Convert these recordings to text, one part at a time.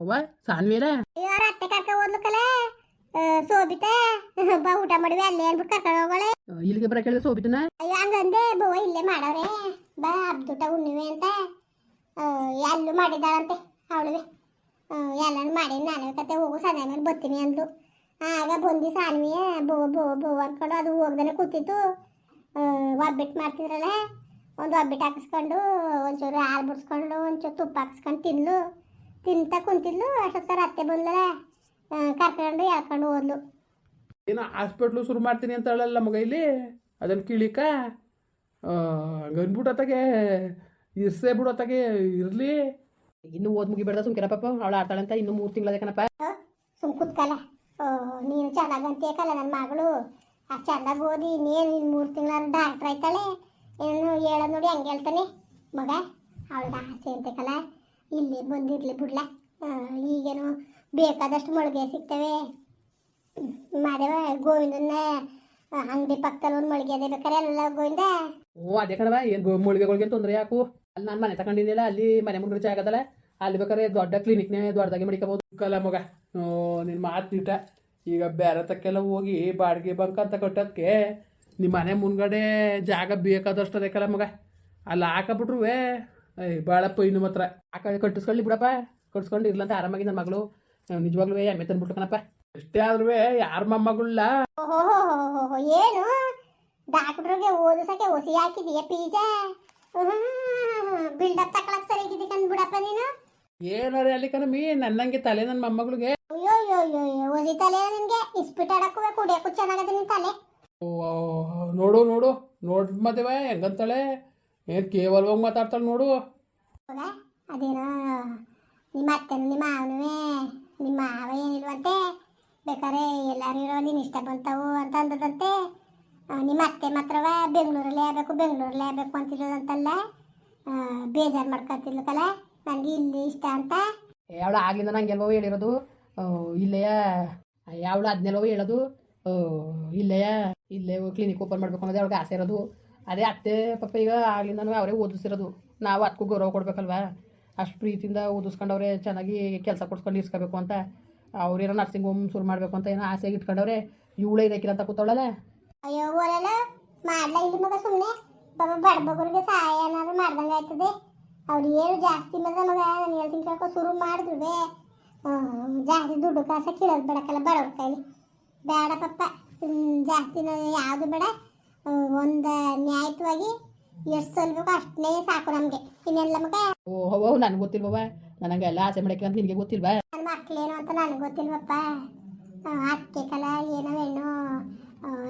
ಅವ್ವ ಸಾನ್ವೀರ? ಅತ್ತೆ ಕರ್ಕ ಸೋಬಿತೆ. ಬಾ ಊಟ ಮಾಡಿವಿ ಅಲ್ಲೇ ಅನ್ಬಿಟ್ಟು ಕರ್ಕೊಂಡು ಹೋಗೋಳೆ. ಇಲ್ಲಿಗೆ ಬರ ಕೇಳಿದ್ರೆ ಸೋಬಿತನ? ಅಯ್ಯೋ ಹಂಗಂದೆ ಬವ್ವ ಇಲ್ಲೇ ಮಾಡವ್ರೆ. ಬಾ ಹಬ್ದುಟ ಉಣ್ಣಿವೆ ಅಂತ. ಎಲ್ಲೂ ಮಾಡಿದಾಳಂತೆ ಅವಳಿಗೆ ಎಲ್ಲಾನು ಮಾಡಿ ನಾನು ಕತೆ ಹೋಗು ಮೇಲೆ ಬರ್ತೀನಿ ಅಂದ್ಲು. ಆಗ ಬಂದು ಸಾನ್ವಿಯ ಬೋ ಬೋ ಬೋ ಅನ್ಕೊಂಡು ಅದು ಹೋಗ್ದೇ ಕೂತಿತ್ತು. ಒಬ್ಬಿಟ್ಟು ಮಾಡ್ತಿದ್ರಲ್ಲ ಒಂದು ಒಬ್ಬಿಟ್ಟು ಹಾಕಿಸ್ಕೊಂಡು ಒಂಚೂರು ಹಾಲು ಬಿಡಿಸ್ಕೊಂಡು ಒಂಚೂರು ತುಪ್ಪ ಹಾಕಿಸ್ಕೊಂಡು ತಿನ್ಲು ತಿಂತ ಕುಂತಿದ್ಲು ಅಷ್ಟೊತ್ತರ ಅತ್ತೆ ಆ, ಕರ್ಕೊಂಡು ಎಳ್ಕೊಂಡು ಹೋದ್ಲು. ಏನೋ ಹಾಸ್ಪಿಟ್ಲು ಶುರು ಮಾಡ್ತೀನಿ ಅಂತ ಹೇಳಲ್ಲ ಮಗ ಇಲ್ಲಿ? ಅದನ್ನು ಕೀಳಿಕ? ಗಂದ್ಬಿಟ್ಟತ್ತಾಗೆ ಇರ್ಸೇ ಬಿಡೋತ್ತಾಗೆ ಇರಲಿ. ಇನ್ನು ಓದ್ ಮುಗಿಬೇಡ್ದ ಸುಮ್ಕಿರ ಪಾಪ ಅವಳು ಆಡ್ತಾಳಂತ ಇನ್ನು ಮೂರು ತಿಂಗಳ ಕಣಪ್ಪ ಸುಮ್ ಕುತ್ಕಲ್ಲ. ಓ, ನೀನು ಚೆನ್ನಾಗಿ ಅಂತೀಯಕಲ್ಲ ನನ್ನ ಮಗಳು. ಆ ಚೆನ್ನಾಗಿ ಓದಿ ಇನ್ನೇನು ಇನ್ನು ಮೂರು ತಿಂಗಳ ಡಾಕ್ಟ್ರ್ ಆಯ್ತಾಳೆ. ಏನು ಹೇಳೋದು ನೋಡಿ ಹಂಗೆ ಹೇಳ್ತಾನೆ. ಮಗ ಅವಳಿಗೆ ಆಸೆ ಅಂತೆಕಲ್ಲ ಇಲ್ಲಿ ಬಂದಿರಲಿ ಬಿಡ್ಲ. ಈಗೇನು ಬೇಕಾದಷ್ಟು ಮೊಳಗೆ ಸಿಗ್ತವೆ. ಮಾದೇವ ಗೋವಿಂದನ ಅಂಗಡಿ ಪಕ್ಕದಲ್ಲಿ ಒಂದು ಮೊಳಗೆ ಅದೇ ಬೇಕಾರೆ ಎಲ್ಲ ಗೋವಿಂದ? ಓ, ಅದೇ ಕಣವ ಏನು ಮುಳುಗೆಗಳಿಗೆ ತೊಂದರೆ ಯಾಕು? ಅಲ್ಲಿ ನಾನು ಮನೆ ತಗೊಂಡಿದ್ದಿಲ್ಲ ಅಲ್ಲಿ ಮನೆ ಮುಂದೆ ರುಚಿ ಅದಲ್ಲ ಅಲ್ಲಿ ಬೇಕಾದ್ರೆ ದೊಡ್ಡ ಕ್ಲಿನಿಕ್ನೇ ದೊಡ್ಡದಾಗಿ ಮಡಿಕೋಬೋದು. ಕಲ ಮಗ. ನಿನ್ನ ಮಾತಿಟ್ಟ ಈಗ ಬೇರೆ ತಕ್ಕೆಲ್ಲ ಹೋಗಿ ಬಾಡಿಗೆ ಬಂಕ್ ಅಂತ ಕಟ್ಟೋದಕ್ಕೆ ನಿಮ್ಮ ಮನೆ ಮುಂದ್ಗಡೆ ಜಾಗ ಬೇಕಾದಷ್ಟು ಅದಕ್ಕಲ್ಲ ಮಗ. ಅಲ್ಲಿ ಹಾಕಬಿಟ್ರು ಐ ಭಾಳಪ್ಪ ಇನ್ನು ಮಾತ್ರ. ಹಾಕ ಕಟ್ಟಿಸ್ಕೊಳ್ಳಿ ಬಿಡಪ್ಪ. ಕಟ್ಸ್ಕೊಂಡು ಇರ್ಲಂತ ಆರಾಮಾಗಿ ನನ್ನ ಮಗಳು. ನಿಜವಾಗ್ಲೂ ಎಮ್ಮೆ ತಂದ್ಬಿಟ್ಟು ಕಣಪ್ಪ. ಎಷ್ಟೇ ಆದ್ರೂ ಯಾರ ಮಗಳ ಓಹೋ ಏನು? ಡಾಕ್ಟ್ರಿಗೆ ಓದಿಸಕ್ಕೆ ಒಸಿ ಹಾಕಿದೀಯ ಪೀಜ? ಬಿಲ್ಡಪ್ ತಕೊಳಕ್ ಸರಿಗಿದ್ದಿ ಕಂದ್ಬಿಡಪ್ಪ ನೀನು? ಏನಾರ ಅಲ್ಲಿ ಕಣಮಿ ನನ್ನಂಗೆ ತಲೆ ನನ್ನ ಮೊಮ್ಮಗಳಿಗೆ. ಅಯ್ಯೋ ಅಯ್ಯೋ ಅಯ್ಯೋ ಅಯ್ಯೋ ಒಸಿ ತಲೆ ನಿನ್ಗೆ. ಇಸ್ಪಿಟ್ ಆಡಕ್ಕೂ ಕುಡಿಯಕ್ಕೂ ಚೆನ್ನಾಗದೆ ನಿನ್ ತಲೆ. ಓ, ನೋಡು ನೋಡು. ನೋಡ್ ಮದುವೆ ಹೆಂಗಂತಾಳೆ? ಏನು ಕೇವಲವಾಗಿ ಮಾತಾಡ್ತಾಳೆ ನೋಡು. ಅದೇನೋ ನಿಮ್ಮ ಅತ್ತೆನು ನಿಮ್ಮ ಅವನುವೇ ನಿಮ್ಮ ಅವ ಏನಿಲ್ವಂತೆ? ಬೇಕಾದ್ರೆ ಎಲ್ಲರೂ ಇರೋ ನೀನು ಇಷ್ಟ ಬಂತವು ಅಂತ ಅಂದದಂತೆ. ನಿಮ್ಮ ಅತ್ತೆ ಮಾತ್ರವ ಬೆಂಗಳೂರಲ್ಲೇ ಆಗಬೇಕು ಬೆಂಗಳೂರಲ್ಲೇ ಆಗಬೇಕು ಅಂತಿರೋದಂತಲ್ಲ? ಬೇಜಾರು ಮಾಡ್ಕೊತಿರ್ಲಕ್ಕಲ್ಲ ನನಗೆ ಇಲ್ಲಿ ಇಷ್ಟ ಅಂತ? ಯಾವಳು ಆಗ್ಲಿಂದ ನಂಗೆ ಎಲ್ಲವೋ ಹೇಳಿರೋದು. ಇಲ್ಲೇ ಇಲ್ಲೆಯ? ಅವಳು ಅದನ್ನೆಲ್ಲವೋ ಹೇಳೋದು. ಇಲ್ಲೇ ಇಲ್ಲೆಯ? ಇಲ್ಲೇ ಕ್ಲಿನಿಕ್ ಓಪನ್ ಮಾಡಬೇಕು ಅನ್ನೋದು ಅವಳಿಗೆ ಆಸೆ ಇರೋದು. ಅದೇ ಅತ್ತೆ ಪಪ್ಪ ಈಗ ಆಗ್ಲಿಂದನೂ ಅವರೇ ಓದಿಸಿರೋದು. ನಾವು ಅದಕ್ಕೂ ಗೌರವ ಕೊಡಬೇಕಲ್ವಾ? ಅಷ್ಟು ಪ್ರೀತಿಯಿಂದ ಓದಿಸ್ಕೊಂಡವ್ರೆ, ಚೆನ್ನಾಗಿ ಕೆಲಸ ಕೊಡ್ಸ್ಕೊಂಡು ಇರ್ಸ್ಕೋಬೇಕು ಅಂತ. ಅವ್ರೇನೋ ನರ್ಸಿಂಗ್ ಹೋಮ್ ಶುರು ಮಾಡಬೇಕು ಅಂತ ಏನೋ ಆಸೆಗೆ ಇಟ್ಕೊಂಡವ್ರೆ, ಇವಳೇ ಇದಕ್ಕಿಲ್ಲ ಅಂತ ಕೂತವಳಲ್ಲ? ಅಯ್ಯೋ ಓಲಲ್ಲ ಮಾಡ್ಲಾ ಇಲ್ಲಿ ಮಗ ಸುಮ್ಮನೆ ಬಾಬಾ ಬಡಬಗರಿಗೆ ಸಹಾಯ ಏನಾದ್ರು ಮಾಡ್ದಂಗೆ ಆಯ್ತದೆ. ಅವ್ರು ಏನು ಜಾಸ್ತಿ ಮಗ ಮಗ ನಾನು ಹೇಳ್ತೀನಿ ಕೇಳ್ಕೊ, ಶುರು ಮಾಡಿದ್ರು ಜಾಸ್ತಿ ದುಡ್ಡು ಕಾಸ ಕೀಳೋದು ಬೇಡಕ್ಕಲ್ಲ ಬಡವ್ರ ಕೈಲಿ. ಬೇಡ ಪಪ್ಪ. ಜಾಸ್ತಿ ಯಾವುದು ಬೇಡ. ಒಂದು ನ್ಯಾಯವಾಗಿ ಎಷ್ಟು ಸಲ್ಬೇಕು ಅಷ್ಟೇ ಸಾಕು ನಮಗೆ. ಇನ್ನೆಲ್ಲ ಮಗ ಓ ಹೋ ನನಗೆ ಗೊತ್ತಿಲ್ವವ ನನಗೆ ಎಲ್ಲ ಆಸೆ ಮಾಡಕ್ಕೆ ಅಂತ ನಿನಗೆ ಗೊತ್ತಿಲ್ವಾ? ನನ್ನ ಮಕ್ಳೇನು ಅಂತ ನನಗೆ ಗೊತ್ತಿಲ್ವಪ್ಪ. ಅಕ್ಕ ಕಲ ಏನೋ ಹೆಣ್ಣು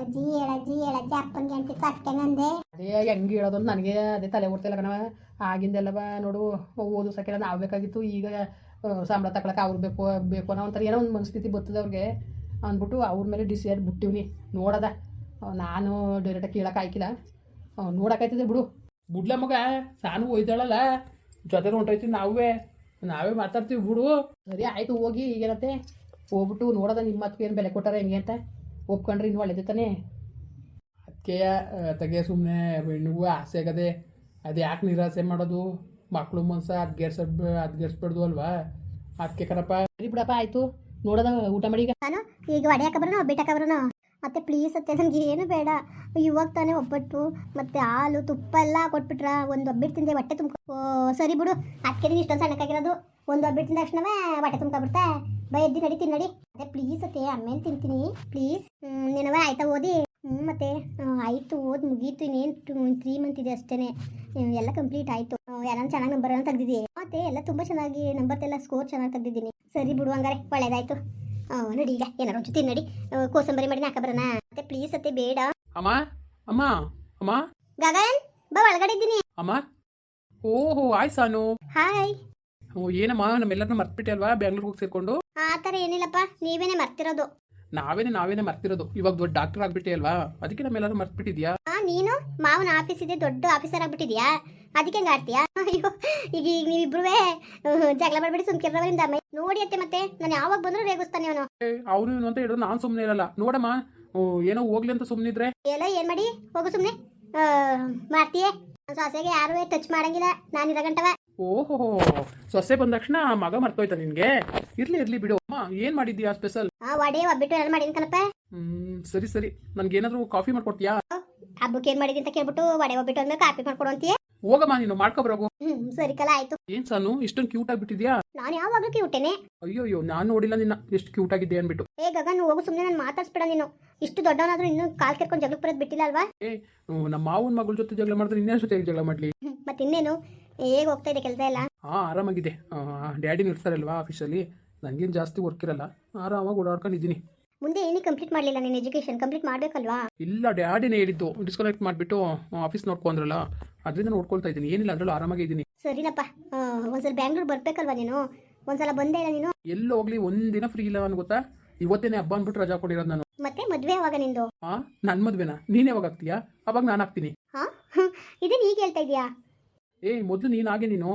ಅಜ್ಜಿ ಹೇಳಜ್ಜಿ ಹೇಳಜ್ಜಿ ಅಪ್ಪನಿಗೆ ಅಂತಿತ್ತು ಅತ್ತೆಗಂದೆ ಅದೇ ಹೆಂಗೆ ಹೇಳೋದು ಅಂತ ನನಗೆ ಅದೇ ತಲೆ ಓಡ್ತಿಲ್ಲ ಕಣವ ಆಗಿಂದೆಲ್ಲವ ನೋಡು ಓದಿಸೋಕ್ಕೆಲ್ಲ ನಾವು ಬೇಕಾಗಿತ್ತು ಈಗ ಸಂಬಳ ತಗೊಳಕ್ಕೆ ಅವ್ರು ಬೇಕು ಬೇಕು ಅನ್ನೋ ಒಂಥರ ಏನೋ ಒಂದು ಮನಸ್ಥಿತಿ ಬರ್ತದೆ ಅವ್ರಿಗೆ. ಅಂದ್ಬಿಟ್ಟು ಅವ್ರ ಮೇಲೆ ಡಿಸೈಡ್ ಬಿಟ್ಟಿವ್ನಿ. ನೋಡದ. ನಾನು ಡೈರೆಕ್ಟಾಗಿ ಕೇಳಕ್ಕೆ ಆಯ್ಕಿಲ್ಲ ನೋಡೋಕ್ಕಾಯ್ತದೆ ಬಿಡು. ಬಿಡ್ಲ ಮಗ ನಾನು ಒಯ್ದಾಳಲ್ಲ. ಜೊತೆ ಹೊಂಟೈತಿ ನಾವೇ. ನಾವೇ ಮಾತಾಡ್ತೀವಿ ಬಿಡು. ಸರಿ ಆಯಿತು ಹೋಗಿ. ಈಗೇನತ್ತೆ? ಹೋಗ್ಬಿಟ್ಟು ನೋಡೋದ ನಿಮ್ಮ ಮಾತು ಏನು ಬೆಲೆ ಕೊಟ್ಟಾರ ಹೆಂಗೆ ಅಂತ. ಒಪ್ಕೊಂಡ್ರೆ ಇನ್ನು ಒಳ್ಳೆದ ತಾನೇ. ಅದಕ್ಕೆ ತೆಗೆ ಸುಮ್ಮನೆ ಹೆಣ್ಣಿಗೂ ಆಸೆ ಆಗದೆ. ಅದು ಯಾಕೆ ನಿರಾಸೆ ಮಾಡೋದು? ಮಕ್ಕಳು ಮನ್ಸ ಅದ್ಗೇರ್ಸಬ್ ಅದ್ಗೇರ್ಸ್ಬಾರ್ದು ಅಲ್ವಾ? ಅದಕ್ಕೆ ಕಣಪ್ಪ. ಸರಿ ಬಿಡಪ್ಪ ಆಯಿತು. ನೋಡೋದ ಊಟ ಮಾಡಿ ಈಗ. ನಾನು ಈಗ ಒಡೆಯಕ್ಕೆ ಬರೋಣ ಬಿಟ್ಟಕ್ಕೆ ಬರೋಣ? ಮತ್ತೆ ಪ್ಲೀಸ್ ಅತ್ತೆ ನನಗೆ ಏನು ಬೇಡ. ಇವಾಗ ತಾನೇ ಒಬ್ಬಟ್ಟು, ಮತ್ತೆ ಹಾಲು, ತುಪ್ಪ ಎಲ್ಲ ಕೊಟ್ಬಿಟ್ರ. ಒಂದು ಒಬ್ಬಿಟ್ಟು ತಿಂದೆ ಹೊಟ್ಟೆ ತುಂಬ ಸರಿ ಬಿಡು. ಅದಕ್ಕೆ ಇಷ್ಟೊಂದು ಸಣ್ಣಕ್ಕಾಗಿರೋದು. ಒಂದು ಒಬ್ಬಿಟ್ಟು ತಿಂದ ತಕ್ಷಣವೇ ಹೊಟ್ಟೆ ತುಂಬ್ಕೊಬಿಡ್ತಾ. ಬೈ, ಎದ್ದು ನಡಿ ತಿನ್ನಡಿ ಅದೇ ಪ್ಲೀಸ್ ಅತ್ತೆ ಆಮೇಲೆ ತಿಂತೀನಿ. ಪ್ಲೀಸ್ ನಿನವೇ ಆಯ್ತಾ ಓದಿ? ಹ್ಞೂ ಮತ್ತೆ ಆಯಿತು, ಓದಿ ಮುಗೀತು. ಇನ್ನೇನು ತ್ರೀ ಮಂತ್ ಇದೆ ಅಷ್ಟೇ ಎಲ್ಲ ಕಂಪ್ಲೀಟ್ ಆಯಿತು. ಎಲ್ಲ ಚೆನ್ನಾಗಿ ನಂಬರ್ ಎಲ್ಲ ತೆಗ್ದಿದ್ದೀನಿ ಮತ್ತೆ ಎಲ್ಲ ತುಂಬ ಚೆನ್ನಾಗಿ ನಂಬರ್ ಎಲ್ಲ ಸ್ಕೋರ್ ಚೆನ್ನಾಗಿ ತೆಗ್ದಿದ್ದೀನಿ. ಸರಿ ಬಿಡು ಹಂಗಾರೆ, ಒಳ್ಳೇದಾಯ್ತು. ನಡಿ ಈಗ ಏನಾರ ತಿನ್ನಡಿ ನಡಿ. ಕೋಸಂಬರಿ ಮಾಡಿ ನಾಕ ಬರೋಣ ಮತ್ತೆ ಪ್ಲೀಸ್ ಅತ್ತೆ ಬೇಡ. ಅಮ್ಮ ಅಮ್ಮ ಅಮ್ಮ. ಗಗನ್ ಬಾ ಒಳಗಡೆ ಇದ್ದೀನಿ. ಅಮ್ಮ. ಓಹೋ ಹಾಯ್ ಸಾನು. ಹಾಯ್ ಓ ಏನಮ್ಮ ನಮ್ಮೆಲ್ಲರನ್ನೂ ಮರ್ತ್ಬಿಟ್ಟೆ ಅಲ್ವಾ ಬೆಂಗ್ಳೂರ್ಗೆ ಹೋಗಿ ಸೇರ್ಕೊಂಡು? ಆ ಥರ ಏನಿಲ್ಲಪ್ಪ ನೀವೇನೆ ಮರ್ತಿರೋದು. ನಾವೇನೆ ನಾವೇನೆ ಮರ್ತಿರೋದು. ಇವಾಗ ದೊಡ್ಡ ಡಾಕ್ಟರ್ ಆಗ್ಬಿಟ್ಟೆ ಅಲ್ವಾ ಅದಕ್ಕೆ ನಮ್ಮೆಲ್ಲರೂ ಮರ್ತ್ಬಿಟ್ಟಿದ್ಯಾ? ಆ ನೀನು? ಮಾವನ ಆಫೀಸ್ ಇದೆ ದೊಡ್ಡ ಆಫೀಸರ್ ಆಗ್ಬಿಟ್ಟಿದ್ಯಾ? ಅದಕ್ಕೆ ಹೆಂಗ ಆಡ್ತೀಯಾ? ಅಯ್ಯೋ ಈಗ ಈಗ ನೀವಿಬ್ರು ಜಗಳ ಮಾಡ್ಬೇಡಿ ಸುಮ್ಕಿರ್ರವ ನಿಮ್ದು ಅಮ್ಮ. ನೋಡಿ ಅತ್ತೆ ಮತ್ತೆ ನಾನು ಯಾವಾಗ ಬಂದ್ರು ರೇಗಿಸ್ತಾನೆ ಅವನು ಅವನು ಇವನು ಅಂತ ಹೇಳಿದ್ರು ನಾನು ಸುಮ್ಮನೆ ಇರಲ್ಲ. ನೋಡಮ್ಮ ಏನೋ ಹೋಗ್ಲಿ ಅಂತ ಸುಮ್ಮನಿದ್ರೆ ಎಲ್ಲ ಏನ್ ಮಾಡಿ? ಹೋಗು ಸುಮ್ನೆ. ಮಾಡ್ತೀಯೇ? ಸೊಸೆಗೆ ಯಾರು ಟಚ್ ಮಾಡಂಗಿಲ್ಲ. ನಾನು ಇರೋ ಗಂಟವ ಓಹೋ ಸೊಸೆ ಬಂದ ತಕ್ಷಣ ಮಗ ಮರ್ತೋಯ್ತಾ ನಿನ್ಗೆ? ಇರ್ಲಿ ಇರ್ಲಿ ಬಿಡು. ಅಮ್ಮ ಏನ್ ಮಾಡಿದ್ಯಾ ಸ್ಪೆಷಲ್ ಆ ವಡೆ ಒಬ್ಬಿಟ್ಟು ಎಲ್ಲ ಮಾಡೀನಿ ಕಣಪ್ಪ. ಹ್ಮ್ ಸರಿ ಸರಿ. ನನ್ಗೇನಾದ್ರೂ ಕಾಫಿ ಮಾಡ್ಕೊಡ್ತೀಯಾ? ಹಬ್ಬಕ್ಕೆ ಏನ್ ಮಾಡಿದಿ ಅಂತ ಕೇಳ್ಬಿಟ್ಟು ವಡೆ ಒಬ್ಬಿಟ್ಟು ಅಂದ್ರೆ ಕಾಫಿ ಮಾಡ್ಕೊಡು ಅಂತೀಯ. ಹೋಗಮ್ಮ ನೀನು ಮಾಡ್ಕೊಬರೋಗು. ಹ್ಮ್ ಸರಿ ಕಲ ಆಯ್ತು. ಏನ್ ಸಾನು ಇಷ್ಟೊಂದು ಕ್ಯೂಟ್ ಆಗ್ಬಿಟ್ಟಿದ್ಯಾ ನಾನು ಯಾವಾಗಲೂ ಕ್ಯೂಟೇನೆ ಅಯ್ಯೋ ಅಯ್ಯೋ ನಾನು ನೋಡಿಲ್ಲ ನಿನ್ನ. ಎಷ್ಟು ಕ್ಯೂಟ್ ಆಗಿದ್ದೆ ಅನ್ಬಿಟ್ಟು ಏ ಗಗನ್ ಹೋಗು ಸುಮ್ಮನೆ ನಾನು ಮಾತಾಡ್ಸ್ಬೇಡ ನೀನು. ಇಷ್ಟು ದೊಡ್ಡವನಾದ್ರೂ ಇನ್ನೂ ಕಾಲ್ ಕೆರ್ಕೊಂಡು ಜಗಳ ಬರೋದು ಬಿಟ್ಟಿಲ್ಲ ಅಲ್ವಾ? ಏ ನಮ್ಮ ಮಾವನ ಮಗಳ ಜೊತೆ ಜಗಳ ಮಾಡಿದ್ರೆ ಇನ್ನೇನ್ ಜೊತೆ ಜಗಳ ಮಾಡ್ಲಿ? ಹ್ಮ್, ಮತ್ತಿನ್ನೇನು ಹೇಗೆ ಹೋಗ್ತಾ ಇದೆ ಕೆಲಸ ಎಲ್ಲ? ಹಾ ಆರಾಮಾಗಿದೆ. ಡ್ಯಾಡಿ ಇರ್ತಾರಲ್ವಾ ಆಫೀಸಲ್ಲಿ ನಂಗೇನ್ ಜಾಸ್ತಿ ವರ್ಕ್ ಇರಲ್ಲ. ಆರಾಮಾಗಿ ಓಡಾಡ್ಕೊಂಡಿದ್ದೀನಿ ಮುಂದೆ ಏನೇ ಕಂಪ್ಲೀಟ್ ಮಾಡಲಿಲ್ಲ ನೀನು ಎಜುಕೇಶನ್ ಕಂಪ್ಲೀಟ್ ಮಾಡಬೇಕಲ್ವಾ? ಇಲ್ಲ ಡ್ಯಾಡಿನೇ ಹೇಳಿದ್ದು. ಡಿಸ್ಕನೆಕ್ಟ್ ಮಾಡಿಬಿಟ್ಟು ಆಫೀಸ್ ನೋಡ್ಕೊಂಡ್ರಲ್ಲ. ಅದರಿಂದ ನೋಡ್ಕೊಳ್ತಾ ಇದ್ದೀನಿ. ಏನಿಲ್ಲ ಅದರಲ್ಲೂ ಆರಾಮಾಗಿ ಇದ್ದೀನಿ. ಸರಿನಪ್ಪ. ಒಂದ್ಸಲ ಬ್ಯಾಂಗ್ಳೂರ್ ಬರ್ಬೇಕಲ್ವಾ ನೀನು? ಒಂದ್ಸಲ ಬಂದೇ ಇಲ್ಲ ನೀನು? ಎಲ್ಲಿ ಹೋಗ್ಲಿ ಒಂದಿನ ಫ್ರೀ ಇಲ್ಲ ನನ್ಗೆ ಗೊತ್ತಾ? ಇವತ್ತೇನೆ ಹಬ್ಬ ಅಂದ್ಬಿಟ್ಟು ರಜಾ ಕೊಡಿರೋದು ನಾನು. ಮತ್ತೆ ಮದ್ವೆ ಯಾವಾಗ ನಿಂದು? ಹಾ ನನ್ನ ಮದ್ವೆನಾ? ನೀನ್ ಯಾವಾಗ ಆಗ್ತೀಯಾ? ಅವಾಗ ನಾನು ಆಗ್ತೀನಿ. ಹಾ ಇದನ್ನ ಈಗ ಹೇಳ್ತಾ ಇದೀಯಾ ಏ ಮೊದಲು ನೀನ್ ಹಾಗೆ ನೀನು.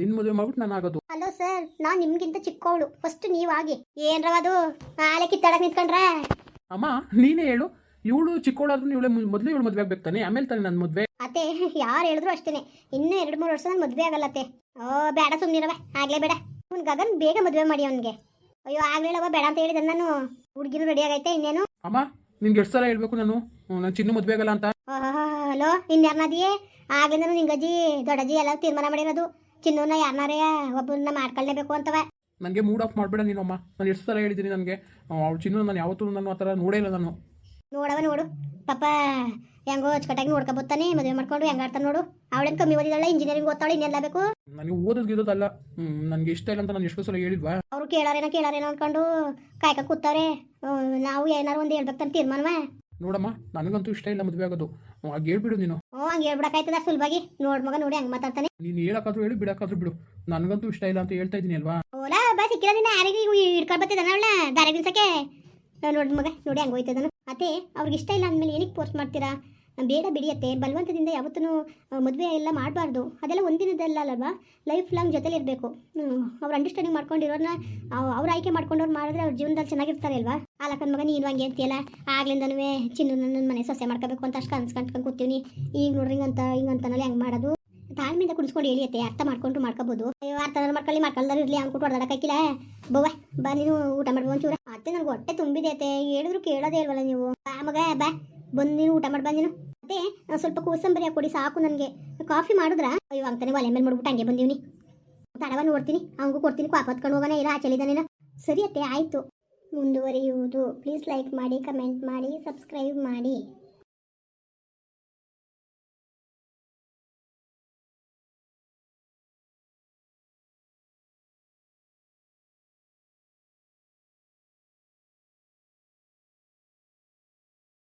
ನಿನ್ ಮದುವೆ ಮಾಡ್ಬಿಟ್ಟು ನಾನು ಆಗೋದು. ಹಲೋ ಸರ್ ನಾನು ನಿಮ್ಗಿಂತ ಚಿಕ್ಕವಳು ಫಸ್ಟ್ ನೀವಾಗಿ ಆಗಿ ಏನ್ರವ ಅದು? ಆಲೆ ಕಿತ್ತಾಡಕ್ ನಿಂತ್ಕೊಂಡ್ರೆ? ಅಮ್ಮ ನೀನೇ ಹೇಳು. ಇವಳು ಚಿಕ್ಕವಳಾದ್ರೂ ಇವಳೆ ಮೊದಲು ಇವಳು ಮದ್ವೆ ಆಗ್ಬೇಕು ತಾನೆ? ಆಮೇಲೆ ತಾನೆ ನನ್ನ ಮದುವೆ? ಅತ್ತೆ. ಯಾರು ಹೇಳಿದ್ರು ಅಷ್ಟೇನೆ. ಇನ್ನೂ ಎರಡು ಮೂರು ವರ್ಷ ನಾನು ಮದುವೆ ಆಗಲ್ಲತ್ತೆ ಓ ಬೇಡ ಸುಮ್ಮನಿರವ ಆಗ್ಲೇ ಬೇಡ. ಅವ್ನು ಗಗನ್ ಬೇಗ ಮದುವೆ ಮಾಡಿ ಅವನಿಗೆ. ಅಯ್ಯೋ ಆಗ್ಲಿಲ್ಲವ ಬೇಡ ಅಂತ ಹೇಳಿದ ನಾನು. ಹುಡುಗಿನ ರೆಡಿ ಆಗೈತೆ ಇನ್ನೇನು? ಅಮ್ಮ ನಿನ್ಗೆ ಎಷ್ಟು ಸಲ ಹೇಳ್ಬೇಕು ನಾನು? ನನ್ನ ಚಿನ್ನ ಮದುವೆ ಆಗಲ್ಲ ಅಂತ. ಹಲೋ ಇನ್ಯಾರನದಿಯೇ ಆಗ್ಲಿಂದ ನಿಂಗಜ್ಜಿ ದೊಡ್ಡಜ್ಜಿ ಎಲ್ಲ ತೀರ್ಮಾನ ಮಾಡಿರೋದು. ಚಿನ್ನೂನ ಯಾರನ್ನಾರೇ ಒಬ್ಬರನ್ನ ಮಾಡ್ಕೊಳ್ಳೇಬೇಕು ಅಂತವ ನನಗೆ ಮೂಡ್ ಆಫ್ ಮಾಡಬೇಡ ನೀನು ಅಮ್ಮ. ನಾನು ಎಷ್ಟು ಸಲ ಹೇಳಿದ್ದೀನಿ ನನಗೆ. ಅವ್ರ ಚಿನ್ನ ನಾನು ಯಾವತ್ತೂ ನಾನು ಆ ಥರ ನೋಡೇ ಇಲ್ಲ ನಾನು. ನೋಡವ ನೋಡು. ಪಾಪ ಹೆಂಗೋ ಅಚ್ಚಕಟ್ಟಾಗಿ ನೋಡ್ಕೊಬೋತಾನೆ ಮದುವೆ ಮಾಡ್ಕೊಂಡು ಹೆಂಗಾಡ್ತಾನೆ ನೋಡು. ಅವಳೇನು ಕಮ್ಮಿ ಓದಿದಾಳೆ ಇಂಜಿನಿಯರಿಂಗ್ ಓದ್ತಾಳೆ ಇನ್ನೆಲ್ಲ ಬೇಕು. ನನಗೆ ಓದೋದು ಗಿದೋದಲ್ಲ ನನ್ಗೆ ಇಷ್ಟ ಇಲ್ಲ ಅಂತ ನಾನು ಎಷ್ಟೋ ಸಲ ಹೇಳಿದ್ವಾ. ಅವ್ರು ಕೇಳಾರೇನೋ ಕೇಳಾರೇನೋ ಅನ್ಕೊಂಡು ಕಾಯ್ಕ ಕೂತಾರೆ ನಾವು ಏನಾರು ಒಂದು ಹೇಳ್ಬೇಕು ಅಂತ ತೀರ್ಮಾನವ. ನೋಡಮ್ಮ ನನಗಂತೂ ಇಷ್ಟ ಇಲ್ಲ ಮದುವೆ ಆಗೋದು. ಹಾಗೆ ಹೇಳ್ಬಿಡು ನೀನು. ಹ್ಞೂ ಹಂಗೆ ಹೇಳ್ಬಿಡಕ್ಕಾಯ್ತದ ಸುಲಭಾಗಿ. ನೋಡ್ ಮಗ ನೋಡಿ ಹಂಗೆ ಮಾತಾಡ್ತಾನೆ. ನೀನು ಹೇಳಕ್ಕಾದ್ರೂ ಹೇಳಿ ಬಿಡಕ್ಕಾದ್ರೂ ಬಿಡು. ನನಗಂತೂ ಇಷ್ಟ ಇಲ್ಲ ಅಂತ ಹೇಳ್ತಾ ಇದ್ದೀನಿ ಅಲ್ವಾ? ಓಲಾ ಬಾ ಸಿಕ್ಕಿಲ್ಲ ದಿನ ಯಾರಿಗೆ ಹಿಡ್ಕೊಂಡು ಬರ್ತಿದ್ದಾನ ಅವಳ? ದಾರಿ ಬಿಲ್ಸಕ್ಕೆ ನೋಡಿ ಮಗ ನೋಡಿ ಹಂಗೆ ಹೋಯ್ತದನು. ಅದೇ ಅವ್ರಿಗೆ ಇಷ್ಟ ಇಲ್ಲ ಅಂದಮೇಲೆ ಏನಕ್ಕೆ ಪೋಸ್ಟ್ ಮಾಡ್ತೀರಾ? ಬೇಡ ಬಿಡಿಯತ್ತೆ, ಬಲವಂತದಿಂದ ಯಾವತ್ತೂ ಮದುವೆ ಎಲ್ಲ ಮಾಡಬಾರ್ದು. ಅದೆಲ್ಲ ಒಂದಿನದಲ್ಲ ಅಲ್ವಾ ಲೈಫ್ ಲಾಂಗ್ ಜೊತೆಲಿರಬೇಕು ಅವ್ರು ಅಂಡರ್ಸ್ಟ್ಯಾಂಡಿಂಗ್ ಮಾಡ್ಕೊಂಡಿರೋರ್ನ ಅವ್ರು ಆಯ್ಕೆ ಮಾಡ್ಕೊಂಡವ್ರು ಮಾಡಿದ್ರೆ ಅವ್ರ ಜೀವನದಲ್ಲಿ ಚೆನ್ನಾಗಿರ್ತಾರೆ ಅಲ್ವಾ? ಆ ಆಲಕ್ಕನ ಮಗ ನೀನು ಹಂಗೆ ಅಂತೀಯಲ್ಲ? ಆಗ್ಲಿಂದನೂ ಚಿನ್ನು ನನ್ನ ಮನೆ ಸೊಸೆ ಮಾಡ್ಕೋಬೇಕು ಅಂತ ಅಷ್ಟು ಕನ್ಸ್ ಕೂತೀವಿ ಈಗ ನೋಡ್ರಿ ಹಿಂಗಂತ ಹಿಂಗಂತನಲ್ಲಿ ಹೆಂಗೆ ಮಾಡೋದು? ತಾಳ್ಮೆಯಿಂದ ಕುಡಿಸ್ಕೊಂಡು ಹೇಳಿಯತ್ತೆ ಅರ್ಥ ಮಾಡ್ಕೊಂಡು ಮಾಡ್ಕೋಬೋದು. ಅರ್ಥ ಮಾಡ್ಕೊಳ್ಳಿ ಮಾಡ್ಕೊಳ್ದಾರ ಇರಲಿ ಅಂದ್ಬಿಟ್ಟು ಹೊಡೆದಾಡಕ್ಕಾಗಿಲ್ಲ ಬವ್ವ, ಬಾ ನೀನು ಊಟ ಮಾಡ್ಬೋ ಒಂಚೂರ. ಅತ್ತೆ ನನಗೆ ಹೊಟ್ಟೆ ತುಂಬಿದೆ ಅತ್ತೆ ಹೇಳಿದ್ರು ಕೇಳೋದೇ ಇಲ್ವಲ್ಲ ನೀವು? ಬಾ ಮಗ, ಬಾ. ಬಂದು ನೀನು ಊಟ ಮಾಡಿ ಬಂದಿನು ಒಂದ್ ಸ್ವಲ್ಪ ಕೋಸಂಬರಿ ಕೊಡಿ, ಸಾಕು ನನಗೆ. ಕಾಫಿ ಮಾಡಿದ್ರ? ಅಯ್ಯೋ, ಅಂತಾನೆ ಒಲೆ ಮೇಲೆ ಮಾಡ್ಬಿಟ್ಟು ಹಂಗೆ ಬಂದೀವಿ ತಡವ ನೋಡ್ತೀನಿ ಹಂಗೂ ಕೊಡ್ತೀನಿ, ಕಾಫಿ ಹೊತ್ಕೊಂಡು ಹೋಗೋಣ ಇಲ್ಲ ಆಚಲಿದ್ದಾನೇನ ಸರಿ ಅತ್ತೆ, ಆಯಿತು. ಮುಂದುವರಿಯುವುದು. ಪ್ಲೀಸ್ ಲೈಕ್ ಮಾಡಿ ಕಮೆಂಟ್ ಮಾಡಿ ಸಬ್ಸ್ಕ್ರೈಬ್ ಮಾಡಿ.